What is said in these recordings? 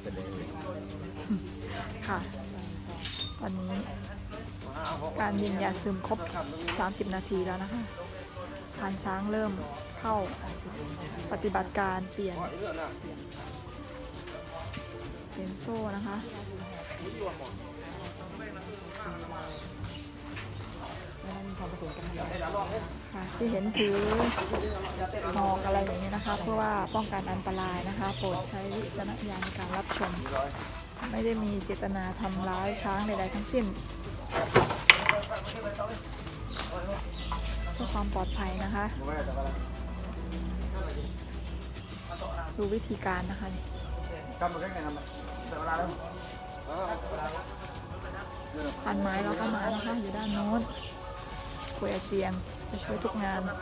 ไปเลยค่ะ ตอนนี้ การยิงยาซึมครบ 30 นาทีแล้วนะคะพานช้างเริ่มเข้าปฏิบัติการเปลี่ยนเปลี่ยนโซ่นะคะค่ะที่เห็นถือหอกอะไรอย่างนี้นะคะ เพื่อว่าป้องกันอันตรายนะคะ โปรดใช้วิจารณญาณในการรับชม ไม่ได้มีเจตนาทำร้ายช้างใดๆทั้งสิ้นเพื่อความปลอดภัยนะคะ ดูวิธีการนะคะนี่กำมือแค่ไหนครับเดี๋ยวเวลาแล้วพันไม้เราก็มานะคะอยู่ด้านโน้นคุยอาเจียง จะช่วยทุกงานได้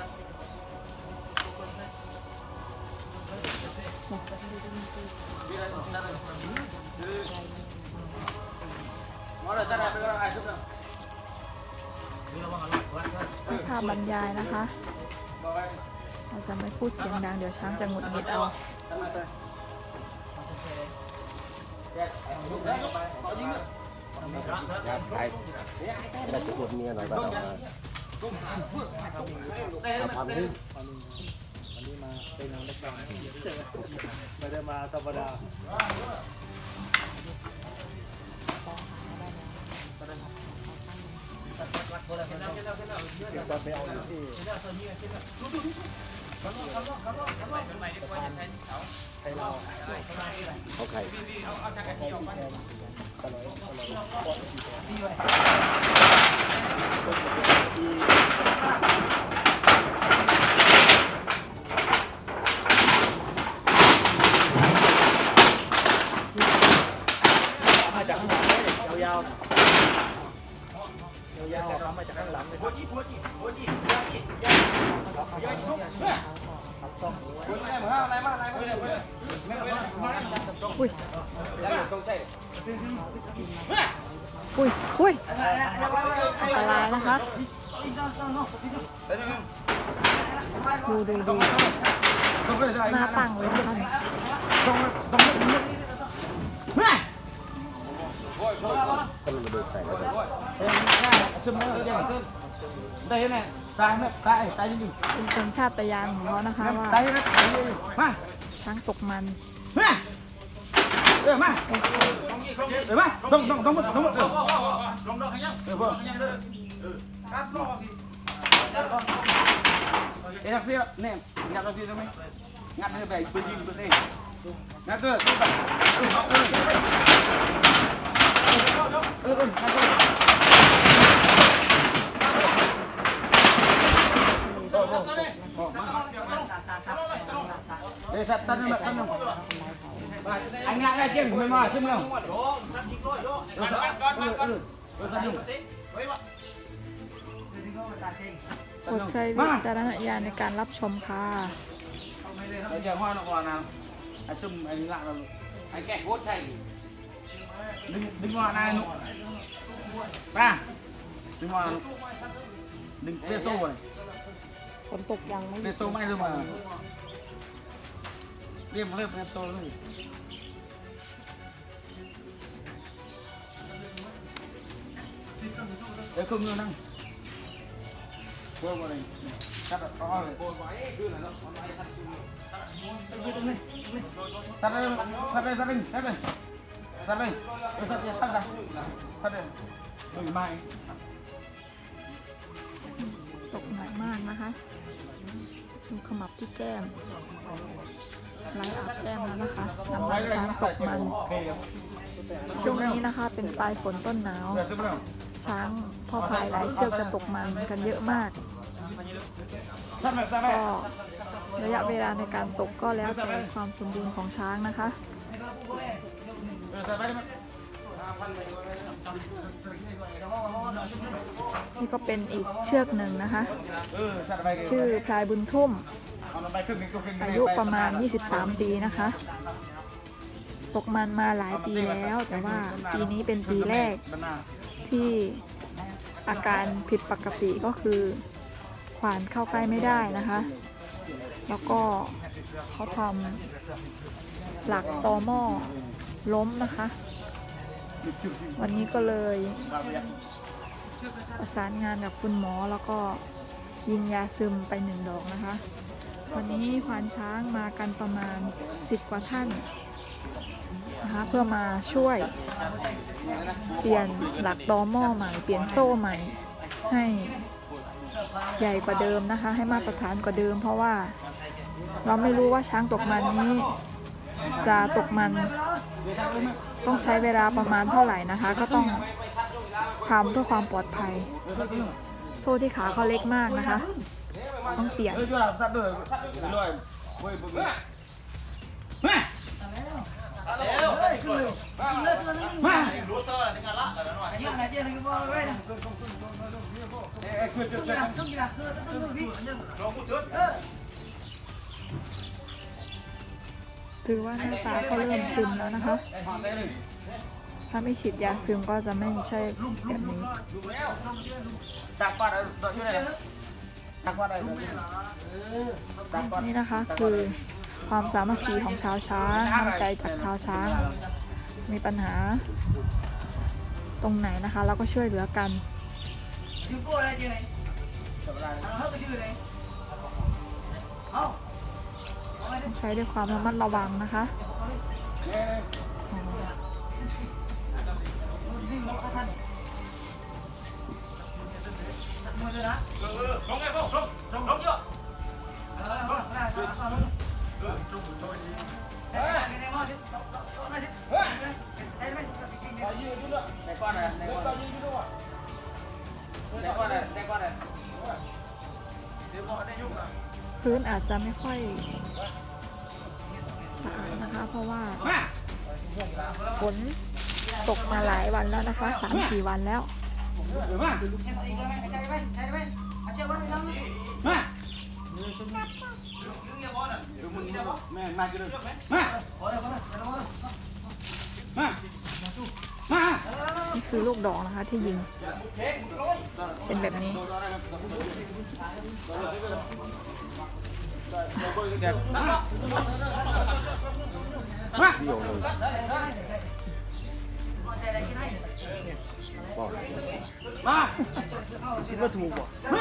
ไปก็ได้ชุดนึงให้ภาพบรรยายนะคะ เราจะไม่พูดเสียงดัง เดี๋ยวช้างจะหงุดหงิดเอาอยากขายแล้จะปวดเมียหน่อยบ้าง เอามาเอาทำนี่ไม่ได้มาธรรมดาเขาไข่มาจากข้างหลังเลยยาวๆยาวๆครับมาจากข้างหลังเลอะไรมาอะ ไรมาอะไรมาอุ้ยอุ้ยอุ้ยอันตรายนะคะ ดูดูดูหน้าตั้งเลยนะคะนี่ก็มันมาดูใส่แล้วก็ได้ไหมตายไหมตายตายจริงเป็นสัญชาตญาณของเขานะคะว่าตายไหมมาช้างตกมันมาเออมาเออมาต้องต้องต้องต้องต้อง เออพ่อเอ๊ะนักเสียเนี่ยงัดนักเสียใช่ไหมงัดให้ไปปืนยิงตัวเอง โปรดใช้วิจารณญาณในการรับชมค่ะเราจะห้อยนกวานะไอ้ซุ่มไอ้นี่ละเราไอ้แก่โคตรใช่ดึงดึงว่านายนุมาดึงว่าดึงเปโซ่เลยฝนตกยังไม่เปโซ่ไม่รู้มาเรียกมาเรียกเปโซ่เลยเดี๋ยวคุณมือนั่งเพิ่มอะไรตัดต่อเลยตัดเลยตัดเลยตัดเลยตัดเลยตัดเลยเออตัดเลยตัดเลยตัดเลยดูไม่ตกหนักมากนะคะดูขมับที่แก้มไล่อาบแก้มแล้วนะคะน้ำลายช้างตกมันโอเคครับช่วงนี้นะคะเป็นปลายฝนต้นหนาวช้างพ่อพายหลายเชือกจะตกมันกันเยอะมาก ก็ระยะเวลาในการตกก็แล้วแต่ความสมบูรณ์ของช้างนะคะ นี่ก็เป็นอีกเชือกหนึ่งนะคะ ชื่อพลายบุญทุ่ม อายุประมาณ 23 ปีนะคะ ตกมันมาหลายปีแล้ว แต่ว่าปีนี้เป็นปีแรกที่อาการผิดปกติก็คือ วานเข้าใกล้ไม่ได้นะคะ แล้วก็เขาทำหลักตอหม้อล้มนะคะ วันนี้ก็เลยประสานงานกับคุณหมอแล้วก็ยิงยาซึมไปหนึ่งดอกนะคะ วันนี้ควานช้างมากันประมาณ 10 กว่าท่านนะคะเพื่อมาช่วยเปลี่ยนหลักตอหม้อใหม่ เปลี่ยนโซ่ใหม่ให้ ใหญ่กว่าเดิมนะคะ ให้มาตรฐานกว่าเดิม เพราะว่าเราไม่รู้ว่าช้างตกมันนี้ จะตกมัน ต้องใช้เวลาประมาณเท่าไหร่นะคะ ก็ต้องทำเพื่อความปลอดภัย โซ่ที่ขาเขาเล็กมากนะคะ ต้องเปลี่ยน ถือว่าหน้าตาเขาเริ่มซึมแล้วนะคะหอมได้หนึ่งถ้าไม่ฉีดยาซึมก็จะไม่ใช่แบบนี้จากก้อนอะไรตัวอยู่ไหนจากก้อนอะไรจากก้อนนี่นะคะคือ ความสามัคคีของชาวช้างน้ำใจจากชาวช้าง มีปัญหา ตรงไหนนะคะ เราก็ช่วยเหลือกันใช้ด้วยความระมัดระวังนะคะลงไงพวกลงลงลงเยอะ ก้อนอะไรในก้อนในก้อนอะไรในก้อนอะไรพื้นอาจจะไม่ค่อยสะอาดนะคะ เพราะว่ามาฝนตกมาหลายวันแล้วนะคะสามสี่วันแล้วเดี๋ยวมามาแม่มากินเลยมามามา นี่คือลูกดอกนะคะที่ยิง เป็นแบบนี้มาพี่โยงเลยบอกมาคิดว่าถูกป่ะม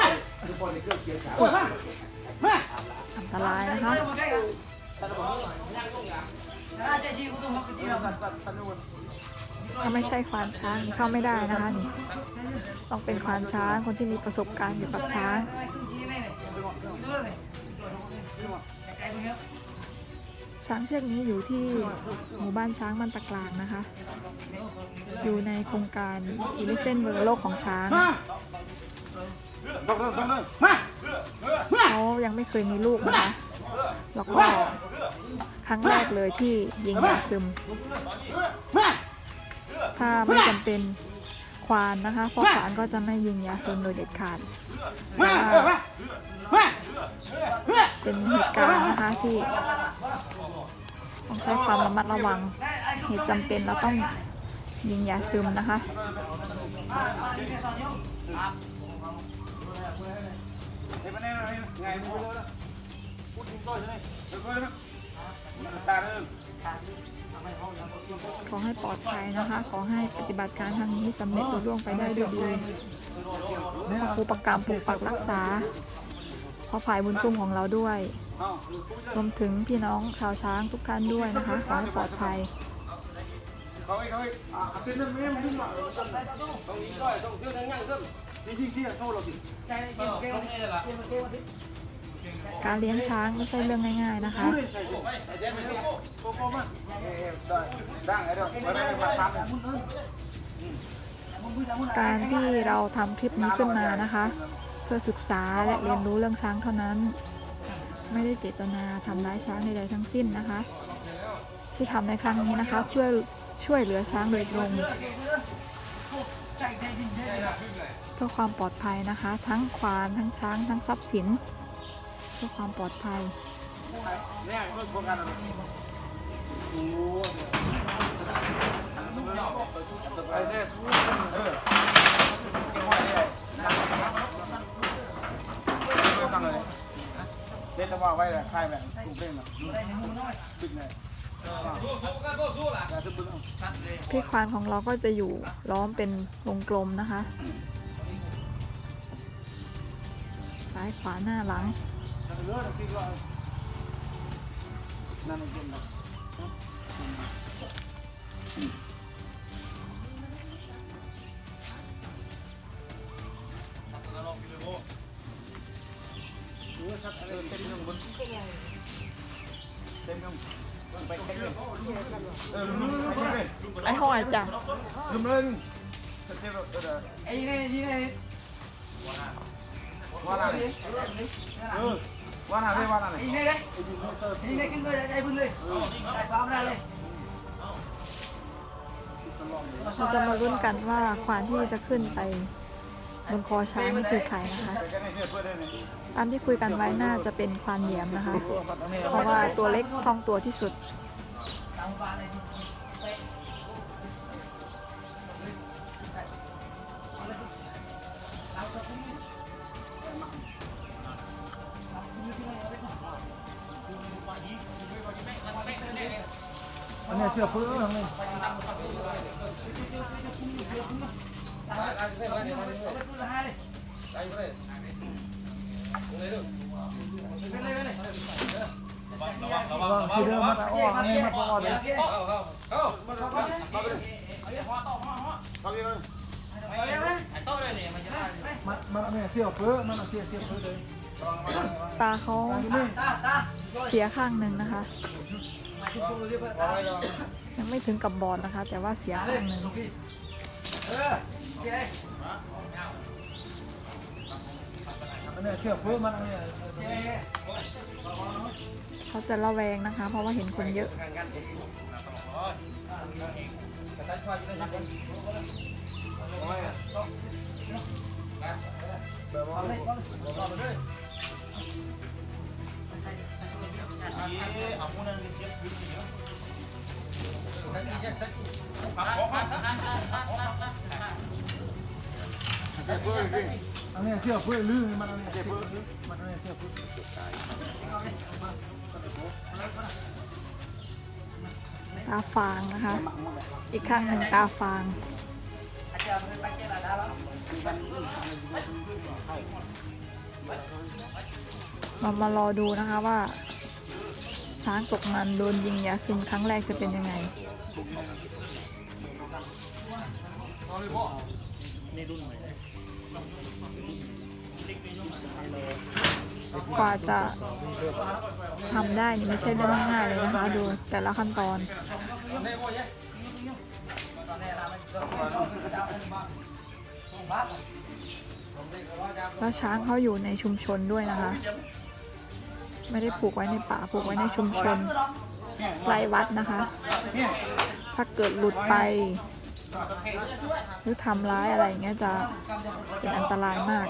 าอันตรายนะคะ ถ้าไม่ใช่ควานช้างเข้าไม่ได้นะคะนี่ต้องเป็นควานช้างคนที่มีประสบการณ์เกี่กับช้างช้างเชือกนี้อยู่ที่หมู่บ้านช้างมันตะกลางนะคะ อยู่ในโครงการอีลิเฟนเวอร์โลกของช้างเขายังไม่เคยมีลูกนะคะ แล้วก็ครั้งแรกเลยที่ยิงยาซึมมา ถ้าไม่จำเป็นควานนะคะเพราะควานก็จะไม่ยิงยาซึมโดยเด็ดขาดมามามาเป็นเหตุการณ์นะคะที่ต้องใช้ความระมัดระวังเหตุจำเป็นเราต้องยิงยาซึมนะคะไงไงมึงไปเลยพูดถึงต้อยใช่ไหมเดี๋ยวก็เลยตาเริ่ม ขอให้ปลอดภัยนะคะ ขอให้ปฏิบัติการครั้งนี้สำเร็จรุ่ร่วงไปได้ด้วยดีขอครูประกรรมปกปักรักษา ขอฝ่ายบุญคุ้มของเราด้วย รวมถึงพี่น้องชาวช้างทุกท่านด้วยนะคะ ขอให้ปลอดภัยเขาไอ้เขาไอ้เส้นนึงไม่มันขึ้นมาต้องยิงก้อยต้องเที่ยวทั้งย่างขึ้นนี่ยิงที่เข้าเราดิ การเลี้ยงช้างไม่ใช่เรื่องง่ายๆนะคะ การที่เราทำคลิปนี้ขึ้นมานะคะ เพื่อศึกษาและเรียนรู้เรื่องช้างเท่านั้น ไม่ได้เจตนาทำร้ายช้างใดๆทั้งสิ้นนะคะ ที่ทำในครั้งนี้นะคะเพื่อช่วยเหลือช้างโดยตรงเพื่อความปลอดภัยนะคะ ทั้งควานทั้งช้างทั้งทรัพย์สิน พื่อความปลอดภัยเนี่ยเพิ่งโครงการอะไรโอ้ไอ้เจ๊สู้เออเก็บไว้เลยตั้งเลยเด็ดจะว่าไว้เลยค่ายแบบถูกเล่นอะตึกเลยพี่ควานของเราก็จะอยู่ล้อมเป็นวงกลมนะคะ ซ้ายขวาหน้าหลัง ไอ้ห้อยจ้ะลืมเลย ไอ้นี่นี่นี่ว่าอะไรเออว่าอะไรว่าอะไรอีนี่เลยอีนี่ขึ้นเลยใจพึ่งเลยใจความได้เลยเราจะมาลุ้นกันว่าควานที่จะขึ้นไปบนคอช้างนี่คือใครนะคะ ตามที่คุยกันไว้น่าจะเป็นควานเหยียมนะคะ เพราะว่าตัวเล็กคล่องตัวที่สุด อันนี้เสื้อเพื่อนนี่คือเดิมมันอ้ออันนี้มันอ้อเลยมันมันเนี่ยเสื้อเพื่อมันเสื้อเสื้อเพื่อเลยตาเขาเสียข้างหนึ่งนะคะ ยังไม่ถึงกับบอดนะคะ แต่ว่าเสียข้างหนึ่งเขาจะระแวงนะคะ เพราะว่าเห็นคนเยอะ อันนี้เสื้อเพื่อลื่นมันอันนี้เสื้อเพื่อมันอันนี้เสื้อเพื่อตาฟางนะคะ อีกข้างหนึ่งตาฟางเรามารอดูนะคะว่า ช้างตกมันโดนยิงยาซึมครั้งแรกจะเป็นยังไง กว่าจะทำได้นี่ไม่ใช่เรื่องง่ายเลยนะคะ ดูแต่ละขั้นตอนแล้วช้างเขาอยู่ในชุมชนด้วยนะคะ ไม่ได้ผูกไว้ในป่าผูกไว้ในชุมชนไร่วัดนะคะ ถ้าเกิดหลุดไป หรือทำร้ายอะไรเงี้ยจะเป็นอันตรายมาก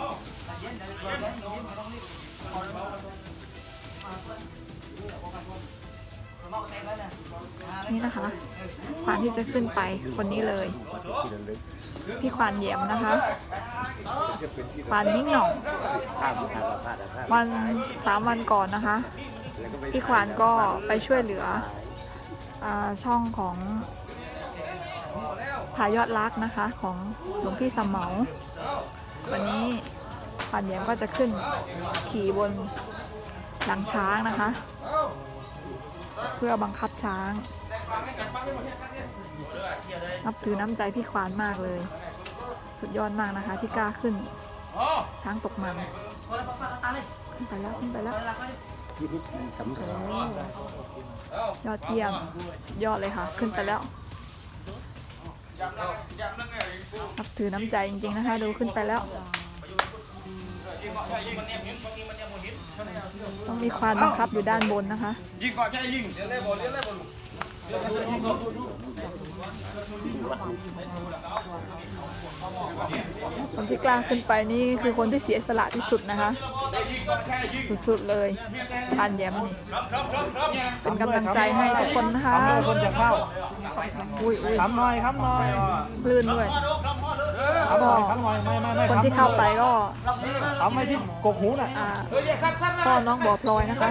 นี่นะคะควานที่จะขึ้นไปคนนี้เลย พี่ควานเหยียมนะคะ ควานนิ่งหน่องข้ามข้ามพลาดพลาดวันสามวันก่อนนะคะพี่ควานก็ไปช่วยเหลืออาช่องของผายอดรักนะคะของหลวงพี่สมเหมา วันนี้ควานเหยียมก็จะขึ้นขี่บนหลังช้างนะคะ เพื่อบังคับช้างนับถือน้ำใจพี่ควานมากเลย สุดยอดมากนะคะ ที่กล้าขึ้น ช้างตกมันคนละปาขึ้นไปแล้วขึ้นไปแล้วยอดเยี่ยมยอดเลยค่ะ ขึ้นไปแล้วนับถือน้ำใจจริงๆนะคะ ดูขึ้นไปแล้ว ต้องมีควานบังคับอยู่ด้านบนนะคะยิงก่อนใช่ยิงเลี้ยงเลยบอลเลี้ยงเลยบอล คนที่กล้าขึ้นไปนี่คือคนที่เสียสละที่สุดนะคะ สุดๆเลยทานแย้มนี่เป็นกำลังใจให้ทุกคนนะคะคนจะเข้าอุ้ยอุ้ยทำหน่อยทำหน่อยลื่นด้วยทำหน่อยทำหน่อยไม่ไม่ไม่คนที่เข้าไปก็ทำไม่ที่กกหูน่ะอ่าพ่อน้องบ่อพลอยนะคะ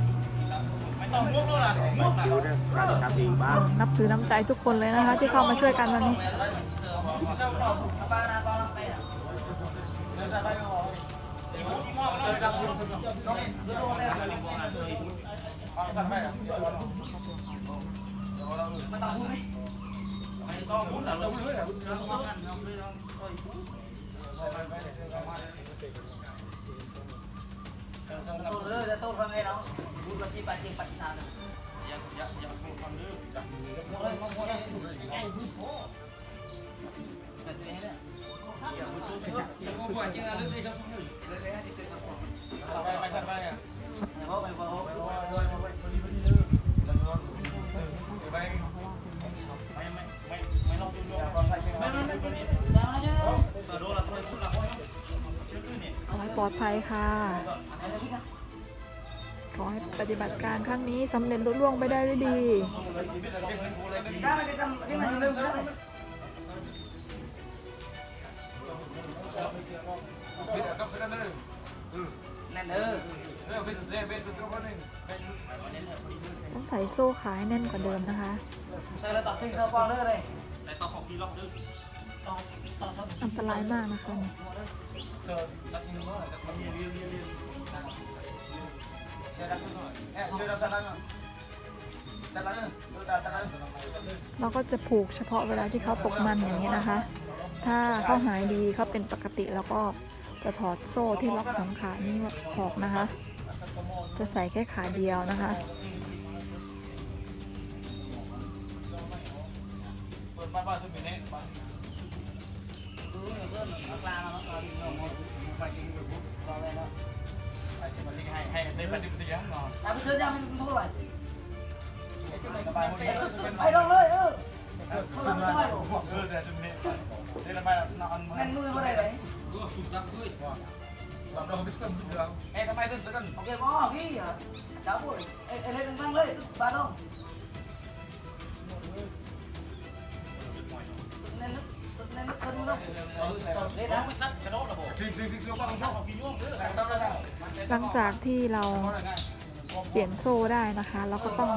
นับถือน้ำใจทุกคนเลยนะคะ ที่เข้ามาช่วยกันวันนี้ต้อง ไหมโตเลยจะโตฟังไงเนาะพูดแบบที่ปัจจิปัจจานมองเลยมองเลยไอ้พูดโผล่แบบนี้เนี่ยไม่พอไม่พอ ปลอดภัยค่ะ ขอให้ปฏิบัติการครั้งนี้สำเร็จลุล่วงไปได้ด้วยดีต้องใส่โซ่ขาให้แน่นกว่าเดิมนะคะ Sao lại tọt thêm sao con nữa đây? อันตรายมากนะคะ เราก็จะผูกเฉพาะเวลาที่เขาตกมันอย่างนี้นะคะ ถ้าเขาหายดีเขาเป็นปกติแล้วก็จะถอดโซ่ที่ล็อกสองขานี้ออกนะคะ จะใส่แค่ขาเดียวนะคะ Cứ nhiều hơn, nó la nó nó đi nhiều một. Còn đây đó. À, bây giờ ra mình không rồi. Phải đâu ơi, ừ. Không làm sao vậy? Nên nuôi vào đây đấy. Ok, bỏ cái à, cháu của Ê, ê, lên tăng lên, bà đâu? หลังจากที่เราเปลี่ยนโซ่ได้นะคะ เราก็ต้อง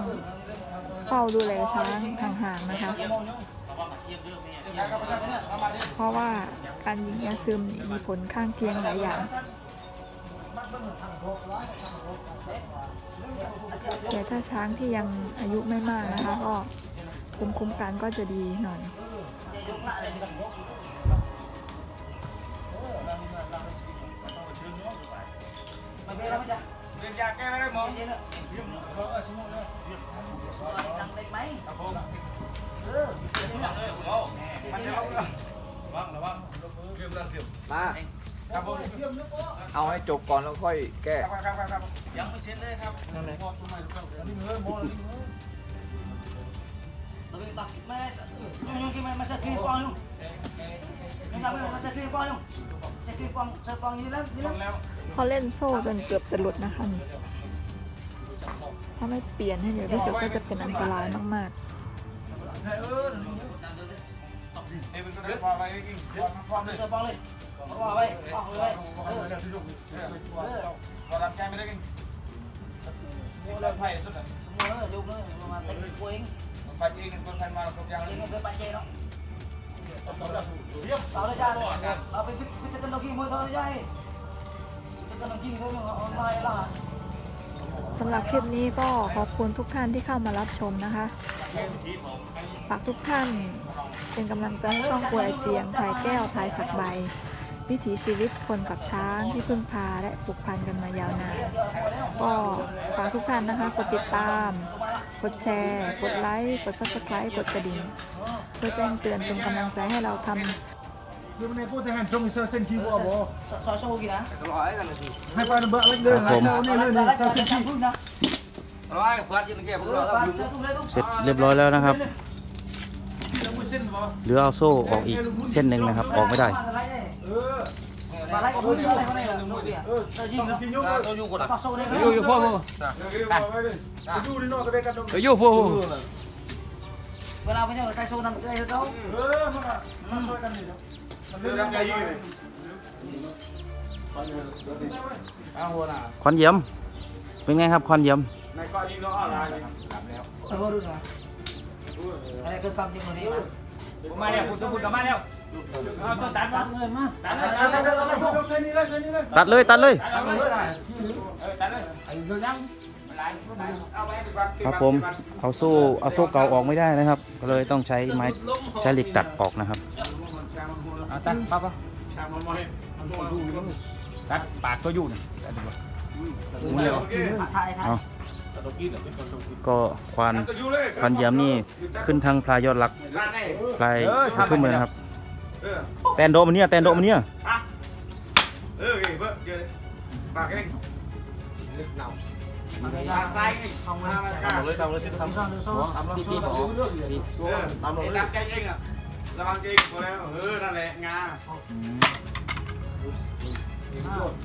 เฝ้าดูแลช้างห่างๆนะคะ เพราะว่าการยิงยาซึมมีผลข้างเคียงหลายอย่างแต่ถ้าช้างที่ยังอายุไม่มากนะคะก็ภูมิคุ้มกันก็จะดีหน่อย เอรียนยาแก้ไม่ไมองเย็ยเยดังเไหมครัมอมมาเอาให้จบก่อนแล้วค่อยแก้ยังไม่เสร็จเลยครับ nhung nhung kia mày mày sẽ kia quang nhung. Nhung làm mày sẽ kia quang nhung. Sẽ kia quang, sẽ quang như lắm, như lắm. เขาเล่นโซ่จนเกือบจะหลุดนะคะนี่ถ้าไม่เปลี่ยนให้เดี๋ยวที่สุดก็จะเป็นอันตรายมาก Sẽ quang lên. Quang vậy, quang vậy. Ừ. เริ่มไผ่สุด Mua nó là dùng nó mà đánh của anh. ไฟเองคนไทยมาทุกอย่าง Anh nó cái bạn chè đó. Tao lấy ra đây. Tao phải biết biết chân đầu kia mua thôi đây. Chân đầu kia thôi nó mai là ๆสำหรับคลิปนี้ก็ขอบคุณทุกท่านที่เข้ามารับชมนะคะฝากทุกท่านเป็นกำลังใจให้ช่องกวยเจียงถ่ายแก้วถ่ายสักใบ วิถีชีวิตคนกับช้างที่พึ่งพาและผูกพันกันมายาวนานก็ฝากทุกท่านนะคะกดติดตาม กดแชร์ กดไลค์ กด subscribe กดกระดิ่ง เพื่อแจ้งเตือนเป็นกำลังใจให้เราทำ Dia punya pun tangan trong isa sen kibo abo. soi soi kìa. Hai pa nambah lagi dia. Lai sao ni ni ni sao sen kibo. ร้อยเพื่อนยังเก็บพวกเราครับเสร็จเรียบร้อยแล้วนะครับ เหลือเอาโซ่ออกอีกเส้นหนึ่งนะครับ ออกไม่ได้ Eh. มาไล่กับมืออะไรมาไล่กับมือเบี้ยเรายิงเนาะกินยุ่งตัวอยู่กูปักโซ่เนี่ยอ ยู่อยู่พ่อพ่ออยู่ในนอกก็ได้กันดมอยู่พ่อเวลาไปเนี่ยใส่โซ่นั่นก็ได้เขาเออมามาช่วยกันนี่เนาะมันเรื่องใหญ่ยิ่งเลยเอาหัวหน้าคอนเยี่ยมเป็นไงครับคอนเยี่ยมในก้อนยิงเนาะอะไรเออดูนะอะไรเกิดความจริงวันนี้มาผมมาแล้วคุณสมบูรณ์กลับมาแล้วเอาตัวตัดมาเงินมาตัดเลยเดินเดินเดินเดินเส้นนี้เลยเส้นนี้เลยตัดเลยตัดเลยตัดเลยเออตัดเลยไอ้เรื่องยังอะไรเอาไปครับผมเอาโซ่เอาโซ่เก่าออกไม่ได้นะครับ ก็เลยต้องใช้ไม้ใช้เหล็กตัดออกนะครับเอาตัดปั๊บปั๊บตัดปากตัวอยู่นี่ตัดดีกว่าถ่ายถ่ายเอาก็ควานควานเยี่ยมนี่ขึ้นทางพลายยอดรักพลายทุ่มเลยนะครับเออ แตนโดมันเนี่ยแตนโดมันเนี่ยเออเก่งเพิ่มเจอปากเองมันไม่ได้ใส่ของมันตามเลยตามเลยทำซ่อนดูโซ่ตามที่ที่บอกเออตามลงเลยรักใจเองอะระวังจริงพอแล้วเออนั่นแหละงา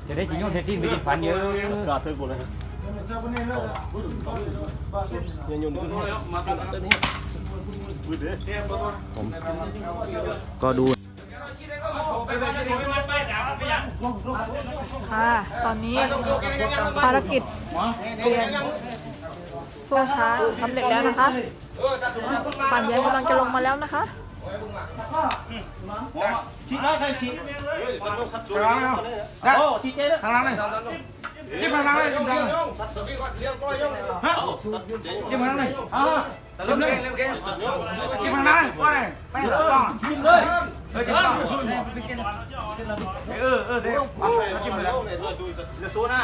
จะได้สิโยนเซตติ้งไปที่ฝันเยอะกระทึกหมดเลยเงินยุ่งขึ้นมาตัวนี้ปืนเด้ผมก็ดู ค่ะ ตอนนี้ภารกิจเปลี่ยนโซ่ช้างสำเร็จแล้วนะคะปั่นยันกำลังจะลงมาแล้วนะคะชี้ได้ใครชี้ข้างล่างโอ้ชี้เจ๊เลยข้างล่างเลยจิ้มข้างล่างเลยจิ้มข้างล่างเลยจิ้มข้างล่างเลยอ่าจิ้มเลยจิ้มข้างล่างว่าไงไปเลยจิ้มเลย เออจิ้มข้างเออเออเดี๋ยวจิ้มเลยเดี๋ยวโซน่า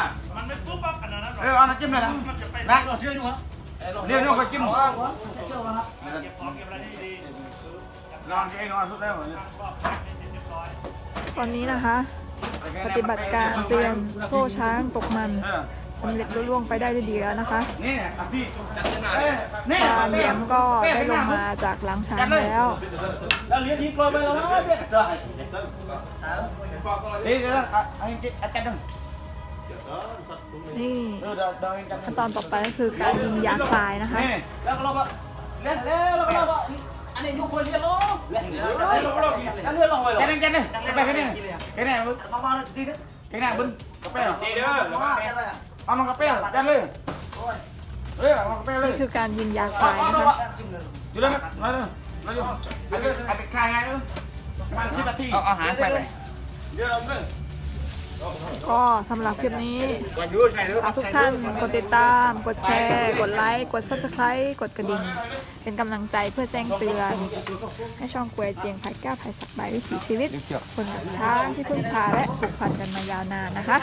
เออเอาน้ำจิ้มเลยนะนะเรียกนู่นเรียกนู่นก็จิ้มลองเองเอาสุดแล้วตอนนี้นะคะ ปฏิบัติการเตรียมโซ่ช้างตกมันเออ สำเร็จลุล่วงไปได้ด้วยดีแล้วนะคะนี่พี่นี่ควานแย้มก็ได้ลงมาจากหลังช้างแล้วแล้วเลี้ยงยิงกลอยไปแล้วเนี่ยได้เดี๋ยวไอ้อาจารย์นี่เออเดี๋ยวเดี๋ยวขั้นตอนต่อไปก็คือการยิงยางทรายนะคะนี่แล้วเราก็เล่นแล้วเราก็อันนี้ยุคคนเรียนล้อเล่นแล้วเราก็เลื่อนลงไปหรอแค่นั้นแค่นั้นไปแค่นั้นแค่นั้นบึ้งมาบ้านตีนึงแค่นั้นบึ้งกาแฟซีเด้อมาใช่ไหมเอามากาแฟยันเลยโอ้ยเฮ้ยเอามากาแฟเลยนี่คือการยิงยางทรายนะคะจิ้มเลยอยู่เลยมาเลยมาอยู่ไอ้เป็นไอ้เป็นใครไงเออมันสิบนาทีเอาอาหารไปเลยเดี๋ยวเราเล่น ก็สำหรับคลิปนี้ฝากทุกท่านกดติดตาม กดแชร์ กดไลค์ กด subscribe กดกระดิ่ง เป็นกำลังใจเพื่อแจ้งเตือน ให้ช่องกวยเจียงไผ่ก้าวไผ่สักใบวิถีชีวิต คนกับช้างที่พึ่งพาและผูกพันกันมายาวนานนะคะ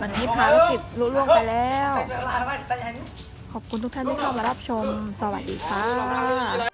วันนี้ภารกิจลุล่วงไปแล้ว ขอบคุณทุกท่านที่เข้ามารับชม สวัสดีค่ะ